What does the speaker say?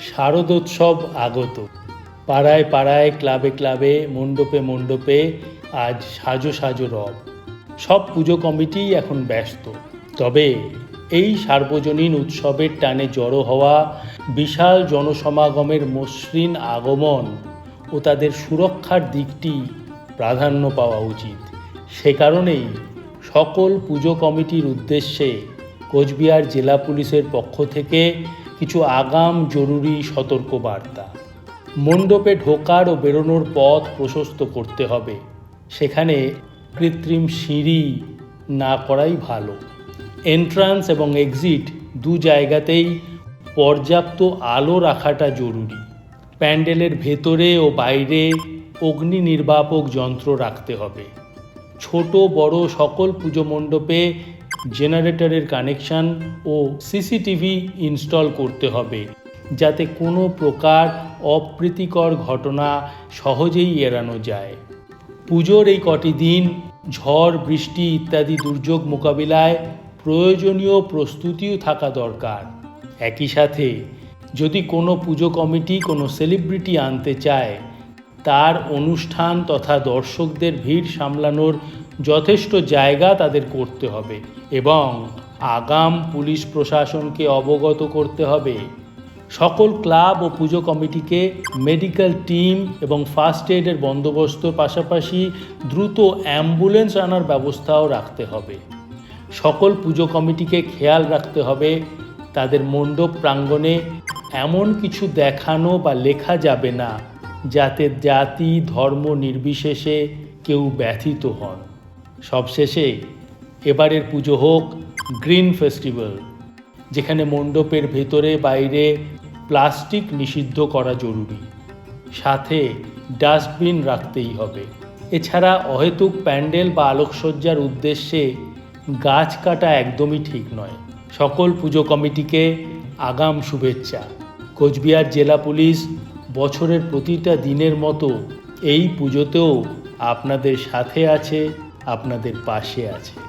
শারদোৎসব আগত। পাড়ায় পাড়ায়, ক্লাবে ক্লাবে, মণ্ডপে মণ্ডপে আজ সাজো সাজো রব। সব পুজো কমিটি এখন ব্যস্ত। তবে এই সার্বজনীন উৎসবের টানে জড়ো হওয়া বিশাল জনসমাগমের মসৃণ আগমন ও তাদের সুরক্ষার দিকটি প্রাধান্য পাওয়া উচিত। সে কারণেই সকল পুজো কমিটির উদ্দেশ্যে কোচবিহার জেলা পুলিশের পক্ষ থেকে কিছু আগাম জরুরি সতর্কবার্তা। মণ্ডপে ঢোকার ও বেরোনোর পথ প্রশস্ত করতে হবে। সেখানে কৃত্রিম সিঁড়ি না করাই ভালো। এন্ট্রান্স এবং এক্সিট দু জায়গাতেই পর্যাপ্ত আলো রাখাটা জরুরি। প্যান্ডেলের ভেতরে ও বাইরে অগ্নি নির্বাপক যন্ত্র রাখতে হবে। ছোট বড় সকল পুজো মণ্ডপে জেনারেটরের কানেকশন ও সিসিটিভি ইনস্টল করতে হবে, যাতে কোনো প্রকার অপ্রীতিকর ঘটনা সহজেই এড়ানো যায়। পুজোর এই কটি দিন, ঝড়, বৃষ্টি ইত্যাদি দুর্যোগ মোকাবিলায় প্রয়োজনীয় প্রস্তুতিও থাকা দরকার। একই সাথে, যদি কোনো পুজো কমিটি কোনো সেলিব্রিটি আনতে চায়, তার অনুষ্ঠান তথা দর্শকদের ভিড় সামলানোর যথেষ্ট জায়গা তাদের করতে হবে এবং আগাম পুলিশ প্রশাসনকে অবগত করতে হবে। সকল ক্লাব ও পুজো কমিটিকে মেডিকেল টিম এবং ফার্স্ট এডের বন্দোবস্তর পাশাপাশি দ্রুত অ্যাম্বুলেন্স আনার ব্যবস্থাও রাখতে হবে। সকল পুজো কমিটিকে খেয়াল রাখতে হবে, তাদের মণ্ডপ প্রাঙ্গণে এমন কিছু দেখানো বা লেখা যাবে না, যাতে জাতি, ধর্ম নির্বিশেষে কেউ ব্যথিত হন। সবশেষে এবারের পুজো হোক গ্রিন ফেস্টিভ্যাল, যেখানে মণ্ডপের ভেতরে বাইরে প্লাস্টিক নিষিদ্ধ করা জরুরি, সাথে ডাস্টবিন রাখতেই হবে। এছাড়া অহেতুক প্যান্ডেল বা আলোকসজ্জার উদ্দেশ্যে গাছ কাটা একদমই ঠিক নয়। সকল পুজো কমিটিকে আগাম শুভেচ্ছা। কোচবিহার জেলা পুলিশ বছরের প্রতিটা দিনের মতো এই পুজোতেও আপনাদের সাথে আছে আপনাদের পাশে আছে।